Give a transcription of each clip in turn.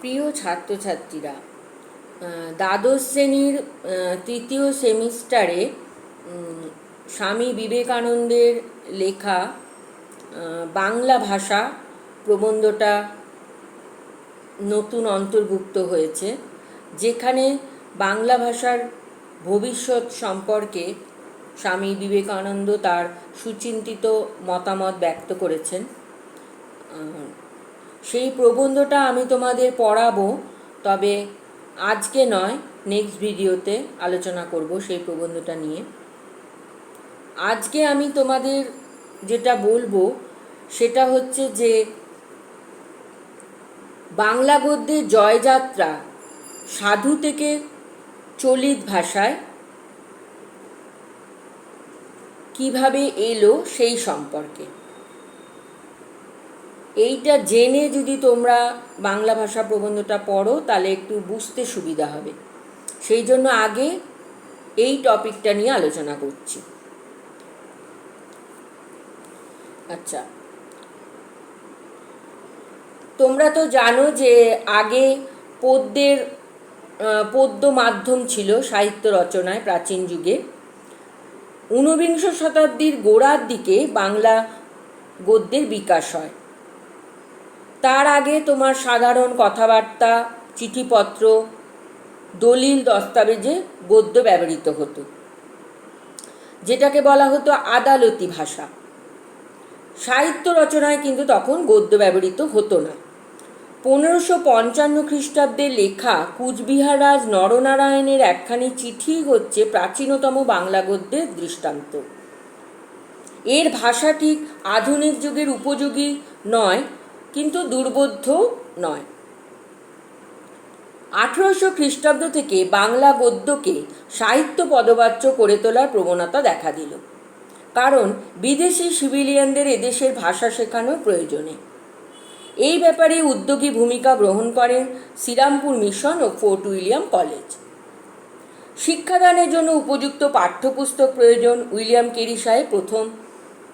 প্রিয় ছাত্রছাত্রীরা দ্বাদশ শ্রেণির তৃতীয় সেমিস্টারে স্বামী বিবেকানন্দের লেখা বাংলা ভাষা প্রবন্ধটা নতুন অন্তর্ভুক্ত হয়েছে, যেখানে বাংলা ভাষার ভবিষ্যৎ সম্পর্কে স্বামী বিবেকানন্দ তার সুচিন্তিত মতামত ব্যক্ত করেছেন। সেই প্রবন্ধটা আমি তোমাদের পড়াবো, তবে আজকে নয় নেক্সট ভিডিওতে আলোচনা করব সেই প্রবন্ধটা নিয়ে। আজকে আমি তোমাদের যেটা বলব, সেটা হচ্ছে যে বাংলা গদ্যের জয়যাত্রা সাধু থেকে চলিত ভাষায় কীভাবে এলো সেই সম্পর্কে। এইটা জেনে যদি তোমরা বাংলা ভাষা প্রবন্ধটা পড়ো, তাহলে একটু বুঝতে সুবিধা হবে। সেই জন্য আগে এই টপিকটা নিয়ে আলোচনা করছি। আচ্ছা। তোমরা তো জানো যে আগে পদ্যের পদ্য মাধ্যম ছিল সাহিত্য রচনায় প্রাচীন যুগে। ঊনবিংশ শতাব্দীর গোড়ার দিকে বাংলা গদ্যের বিকাশ হয়। তার আগে তোমার সাধারণ কথাবার্তা, চিঠিপত্র, দলিল, দস্তাবেজে গদ্য ব্যবহৃত হতো। যেটাকে বলা হতো আদালতি ভাষা। সাহিত্য রচনায় কিন্তু তখন গদ্য ব্যবহৃত হতো না। পনেরোশো পঞ্চান্ন খ্রিস্টাব্দের লেখা কুচবিহার রাজ নরনারায়ণের একখানি চিঠি হচ্ছে প্রাচীনতম বাংলা গদ্যের দৃষ্টান্ত। এর ভাষা ঠিক আধুনিক যুগের উপযোগী নয় কিন্তু দুর্বোধ্য নয়। আঠেরোশো খ্রিস্টাব্দ থেকে বাংলা গদ্যকে সাহিত্য পদবাচ্য করে তোলার প্রবণতা দেখা দিল। কারণ বিদেশি সিভিলিয়ানদের এদেশের ভাষা শেখানোর প্রয়োজনে। এই ব্যাপারে উদ্যোগী ভূমিকা গ্রহণ করেন শ্রীরামপুর মিশন ও ফোর্ট উইলিয়াম কলেজ। শিক্ষাদানের জন্য উপযুক্ত পাঠ্যপুস্তক প্রয়োজন উইলিয়াম কেরি সাহেব প্রথম।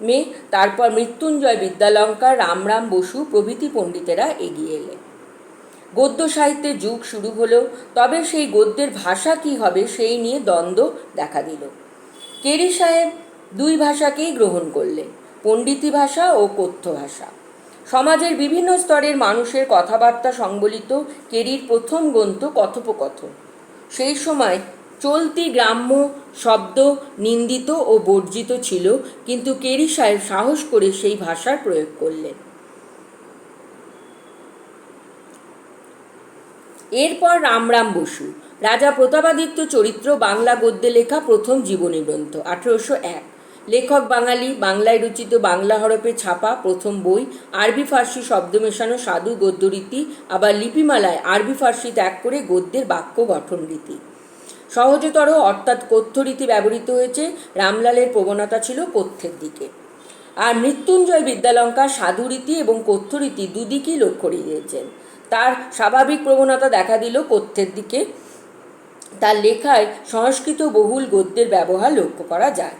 মে, তারপর মৃত্যুঞ্জয় বিদ্যালঙ্কার রামরাম বসু, প্রভৃতি পণ্ডিতেরা এগিয়ে এলেন। গদ্য সাহিত্যের যুগ শুরু হলো, তবে সেই গদ্যের ভাষা কি হবে সেই নিয়ে দ্বন্দ্ব দেখা দিল। কেরি সাহেব দুই ভাষাকেই গ্রহণ করলেন, পণ্ডিতি ভাষা ও কথ্য ভাষা। সমাজের বিভিন্ন স্তরের মানুষের কথাবার্তা সংবলিত কেরির প্রথম গ্রন্থ কথোপকথন। সেই সময় চলতি গ্রাম্য শব্দ নিন্দিত ও বর্জিত ছিল, কিন্তু কেরি সাহেব সাহস করে সেই ভাষার প্রয়োগ করলেন। এরপর রামরাম বসু, রাজা প্রতাপাদিত্য চরিত্র বাংলা গদ্যে লেখা প্রথম জীবনী গ্রন্থ আঠেরোশো এক। লেখক বাঙালি, বাংলায় রচিত বাংলা হরপে ছাপা প্রথম বই, আরবি ফার্সি শব্দ মেশানো সাধু গদ্যরীতি, আবার লিপিমালায় আরবি ফার্সি ত্যাগ করে গদ্যের বাক্য গঠন রীতি সহজতর অর্থাৎ কথ্যরীতি ব্যবহৃত হয়েছে। রামলালের প্রবণতা ছিল কথ্যের দিকে। আর মৃত্যুঞ্জয় বিদ্যালঙ্কার সাধুরীতি এবং কথ্যরীতি দুদিকেই লক্ষ্য দিয়েছেন তার স্বাভাবিক প্রবণতা দেখা দিল কথ্যের দিকে। তার লেখায় সংস্কৃত বহুল গদ্যের ব্যবহার লক্ষ্য করা যায়।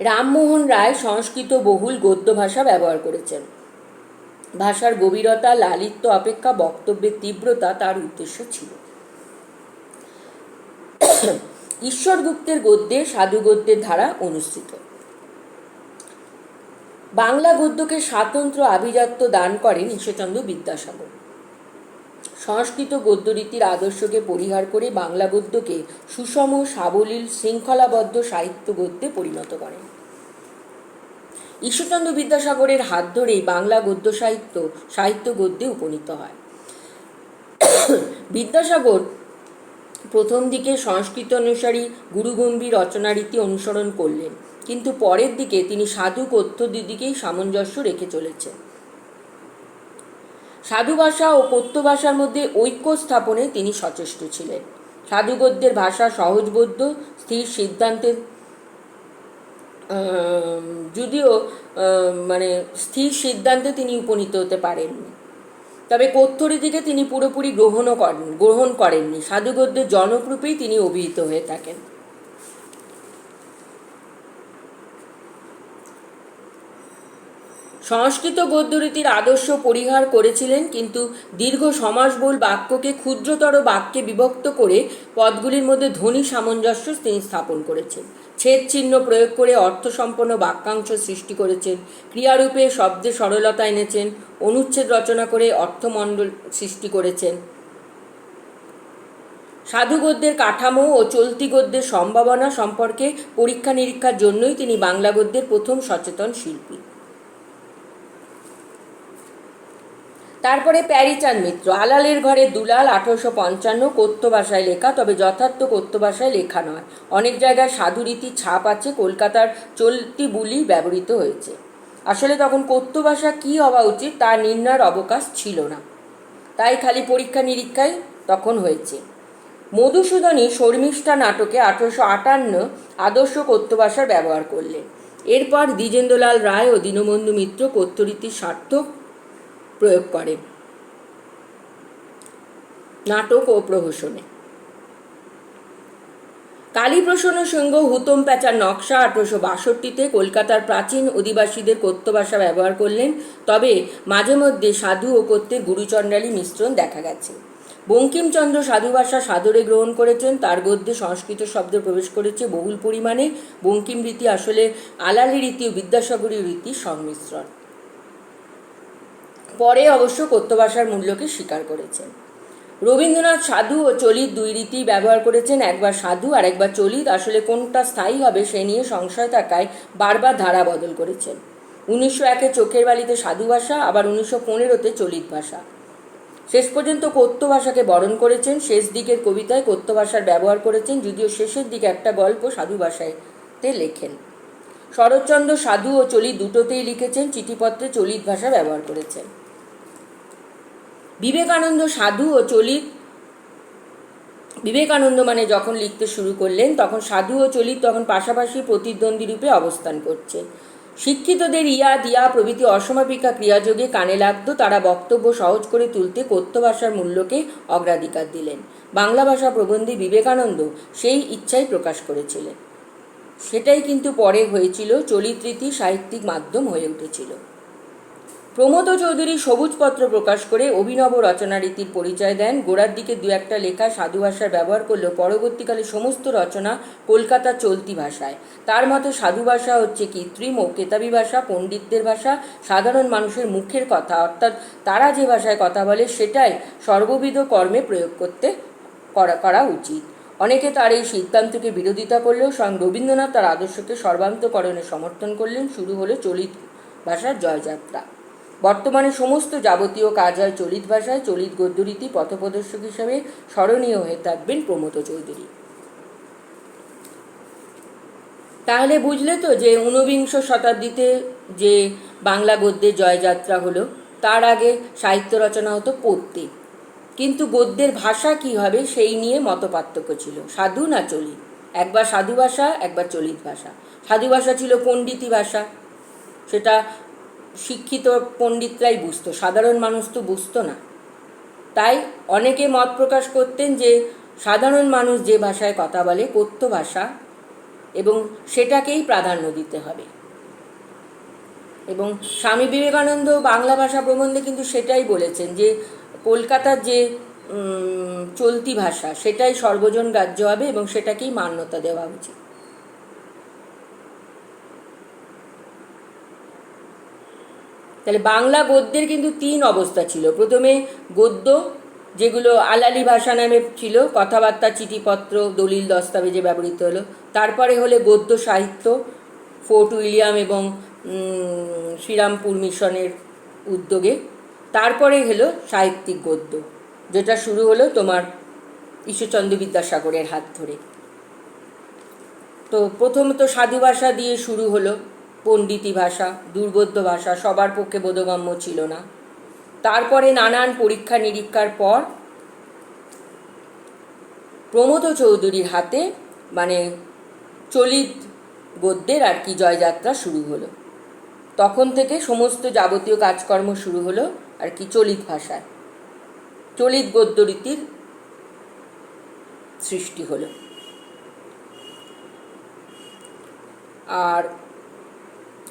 রামমোহন রায় সংস্কৃত বহুল গদ্য ভাষা ব্যবহার করেছেন। ভাষার গভীরতা, লালিত্য, অপেক্ষা, বক্তব্যের তীব্রতা তার উদ্দেশ্য ছিল। ঈশ্বর গুপ্তের গদ্যে সাধু গদ্যের ধারা অনুষ্ঠিত বাংলা গদ্যকে স্বাতন্ত্র আভিজাত্য দান করেন ঈশ্বরচন্দ্র বিদ্যাসাগর। সংস্কৃত গদ্যরীতির আদর্শকে পরিহার করে বাংলা গদ্যকে সুষম, সাবলীল, শৃঙ্খলাবদ্ধ সাহিত্য গদ্যে পরিণত করেন। ঈশ্বরচন্দ্র বিদ্যাসাগরের হাত ধরেই বাংলা গদ্য সাহিত্য সাহিত্য গদ্যে উপনীত হয়। বিদ্যাসাগর প্রথম দিকে সংস্কৃত অনুসারী গুরুগম্ভীর রচনারীতি অনুসরণ করলেন, কিন্তু পরের দিকে তিনি সাধু কথ্য দিদিকেই সামঞ্জস্য রেখে চলেছেন। সাধু ভাষা ও কথ্য ভাষার মধ্যে ঐক্য স্থাপনে তিনি সচেষ্ট ছিলেন। সাধুগদ্যের ভাষা সহজবোধ্য, স্থির সিদ্ধান্তের যদিও মানে স্থির সিদ্ধান্তে তিনি উপনীত হতে পারেননি। তবে কথ্যরীতিকে তিনি পুরোপুরি গ্রহণও করেন, গ্রহণ করেননি। সাধুগদ্যের জনকরূপেই তিনি অভিহিত হয়ে থাকেন। সংস্কৃত গদ্যরীতির আদর্শ পরিহার করেছিলেন, কিন্তু দীর্ঘ সমাসবহুল বাক্যকে ক্ষুদ্রতর বাক্যে বিভক্ত করে পদগুলির মধ্যে ধ্বনি সামঞ্জস্য তিনি স্থাপন করেছেন। ছেদ চিহ্ন প্রয়োগ করে অর্থসম্পন্ন বাক্যাংশ সৃষ্টি করেছেন। ক্রিয়ারূপে শব্দে সরলতা এনেছেন, অনুচ্ছেদ রচনা করে অর্থমণ্ডল সৃষ্টি করেছেন। সাধু গদ্যের কাঠামো ও চলতি গদ্যের সম্ভাবনা সম্পর্কে পরীক্ষা নিরীক্ষার জন্যই তিনি বাংলা গদ্যের প্রথম সচেতন শিল্পী। তারপরে প্যারিচাঁদ মিত্র। আলালের ঘরে দুলাল আঠারোশো পঞ্চান্ন কথ্য ভাষায় লেখা, তবে যথার্থ কথ্য ভাষায় লেখা নয়। অনেক জায়গায় সাধুরীতি ছাপ আছে, কলকাতার চলতি বুলি ব্যবহৃত হয়েছে। আসলে তখন কথ্য ভাষা কী হওয়া উচিত তা নির্ণয়ের অবকাশ ছিল না। তাই খালি পরীক্ষা নিরীক্ষায় তখন হয়েছে। মধুসূদনী শর্মিষ্ঠা নাটকে আঠারোশো আটান্ন আদর্শ কথ্য ভাষার ব্যবহার করলেন। এরপর দ্বিজেন্দ্রলাল রায় ও দীনবন্ধু মিত্র কথ্যরীতির সার্থক প্রয়োগ করেন নাটক ও প্রহসনে। কালীপ্রসন্ন সিংহ হুতম প্যাচার নকশা আঠারোশো বাষট্টিতে কলকাতার প্রাচীন অধিবাসীদের কথ্য ভাষা ব্যবহার করলেন। তবে মাঝে মধ্যে সাধু ও কথ্যের গুরুচণ্ডালী মিশ্রণ দেখা গেছে। বঙ্কিমচন্দ্র সাধু ভাষা সাদরে গ্রহণ করেছেন, তার গদ্যে সংস্কৃত শব্দ প্রবেশ করেছে বহুল পরিমাণে। বঙ্কিম রীতি আসলে আলালি রীতি ও বিদ্যাসাগরী রীতির সংমিশ্রণ। পরে অবশ্য কথ্য ভাষার মূল্যকে স্বীকার করেছেন। রবীন্দ্রনাথ সাধু ও চলিত দুই রীতি ব্যবহার করেছেন, একবার সাধু আর একবার চলিত। আসলে কোনটা স্থায়ী হবে সে নিয়ে সংশয় থাকায় বারবার ধারা বদল করেছেন। উনিশশো একে চোখের বালিতে সাধু ভাষা, আবার উনিশশো পনেরোতে চলিত ভাষা। শেষ পর্যন্ত কথ্য ভাষাকে বরণ করেছেন, শেষ দিকের কবিতায় কথ্য ভাষার ব্যবহার করেছেন, যদিও শেষের দিকে একটা গল্প সাধু ভাষাতে লেখেন। শরৎচন্দ্র সাধু ও চলিত দুটোতেই লিখেছেন, চিঠিপত্রে চলিত ভাষা ব্যবহার করেছেন। বিবেকানন্দ সাধু ও চলিত বিবেকানন্দ মানে যখন লিখতে শুরু করলেন, তখন সাধু ও চলিত তখন পাশাপাশি প্রতিদ্বন্দ্বী রূপে অবস্থান করছে। শিক্ষিতদের ইয়া দিয়া প্রভৃতি অসমাপিকা ক্রিয়াযোগে কানে লাগতো, তারা বক্তব্য সহজ করে তুলতে কথ্য ভাষার মূল্যকে অগ্রাধিকার দিলেন। বাংলা ভাষা প্রবন্ধী বিবেকানন্দ সেই ইচ্ছাই প্রকাশ করেছিলেন। সেটাই কিন্তু পরে হয়েছিল চলিত রীতি সাহিত্যিক মাধ্যম হয়ে উঠেছিল। প্রমোদ চৌধুরী সবুজপত্র প্রকাশ করে অভিনব রচনা রীতির পরিচয় দেন। গোড়ার দিকে দু একটা লেখা সাধু ভাষার ব্যবহার করলেও পরবর্তীকালে সমস্ত রচনা কলকাতা চলতি ভাষায়। তার মতে সাধু ভাষা হচ্ছে কৃত্রিম ও কেতাবি ভাষা, পণ্ডিতদের ভাষা, সাধারণ মানুষের মুখের কথা। অর্থাৎ তারা যে ভাষায় কথা বলে সেটাই সর্ববিধ কর্মে প্রয়োগ করতে করা করা উচিত। অনেকে তার এই সিদ্ধান্তকে বিরোধিতা করলেও স্বয়ং রবীন্দ্রনাথ তার আদর্শকে সর্বান্তকরণে সমর্থন করলেন। শুরু হলো চলিত ভাষার জয়যাত্রা। বর্তমানে সমস্ত যাবতীয় কাজ হয় চলিত ভাষায় চলিত গদ্যরীতি পথপ্রদর্শক হিসাবে স্মরণীয় হয়ে থাকবেন প্রমোদ চৌধুরী। তাহলে বুঝলে তো যে ঊনবিংশ শতাব্দীতে যে বাংলা গদ্যের জয়যাত্রা হলো, তার আগে সাহিত্য রচনা হতো পদ্যে। কিন্তু গদ্যের ভাষা কি হবে সেই নিয়ে মতপার্থক্য ছিল। সাধু না চলিত একবার সাধু ভাষা, একবার চলিত ভাষা। সাধু ভাষা ছিল পণ্ডিতি ভাষা। সেটা শিক্ষিত পণ্ডিতরাই বুঝতো, সাধারণ মানুষ তো বুঝতো না। তাই অনেকে মত প্রকাশ করতেন যে, সাধারণ মানুষ যে ভাষায় কথা বলে কথ্য ভাষা এবং সেটাকেই প্রাধান্য দিতে হবে। এবং স্বামী বিবেকানন্দ বাংলা ভাষা প্রবন্ধে কিন্তু সেটাই বলেছেন যে, কলকাতার যে চলতি ভাষা, সেটাই সর্বজন গ্রাহ্য হবে এবং সেটাকেই মান্যতা দেওয়া উচিত। তাহলে বাংলা গদ্যের কিন্তু তিন অবস্থা ছিল। প্রথমে গদ্য, যেগুলো আলালি ভাষা নামে ছিল, কথাবার্তা, চিঠিপত্র, দলিল, দস্তাবেজে ব্যবহৃত হলো। তারপরে হলে গদ্য সাহিত্য, ফোর্ট উইলিয়াম এবং শ্রীরামপুর মিশনের উদ্যোগে। তারপরে হলো সাহিত্যিক গদ্য, যেটা শুরু হলো তোমার ঈশ্বরচন্দ্র বিদ্যাসাগরের হাত ধরে। তো প্রথমত সাধু ভাষা দিয়ে শুরু হলো। পণ্ডিতি ভাষা, দুর্বোধ্য ভাষা সবার পক্ষে বোধগম্য ছিল না। তারপরে নানান পরীক্ষা নিরীক্ষার পর প্রমোদ চৌধুরীর হাতে মানে চলিত গদ্যের আর কি জয়যাত্রা শুরু হলো। তখন থেকে সমস্ত যাবতীয় কাজকর্ম শুরু হলো আর কি চলিত ভাষায়। চলিত গদ্যরীতির সৃষ্টি হলো। আর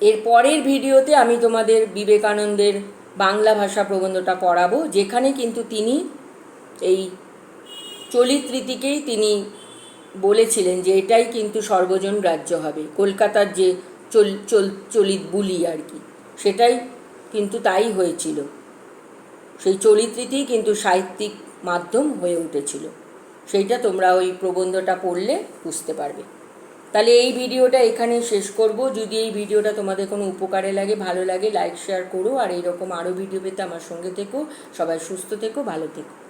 এর পরের ভিডিওতে আমি তোমাদের বিবেকানন্দের বাংলা ভাষা প্রবন্ধটা পড়াবো, যেখানে কিন্তু তিনি এই চলিত রীতিকেই তিনি বলেছিলেন যে এটাই কিন্তু সর্বজন গ্রাহ্য হবে, কলকাতার যে চল চল, চলিত বুলি আর কি। সেটাই কিন্তু তাই হয়েছিল। সেই চলিত কিন্তু সাহিত্যিক মাধ্যম হয়ে উঠেছিল। সেইটা তোমরা ওই প্রবন্ধটা পড়লে বুঝতে পারবে। তাহলে এই ভিডিওটা এখানে শেষ করব। যদি এই ভিডিওটা তোমাদের কোনো উপকারে লাগে, ভালো লাগে লাইক শেয়ার করো। আর এইরকম আরও ভিডিও পেতে আমার সঙ্গে থেকো। সবাই সুস্থ থেকো, ভালো থেকো।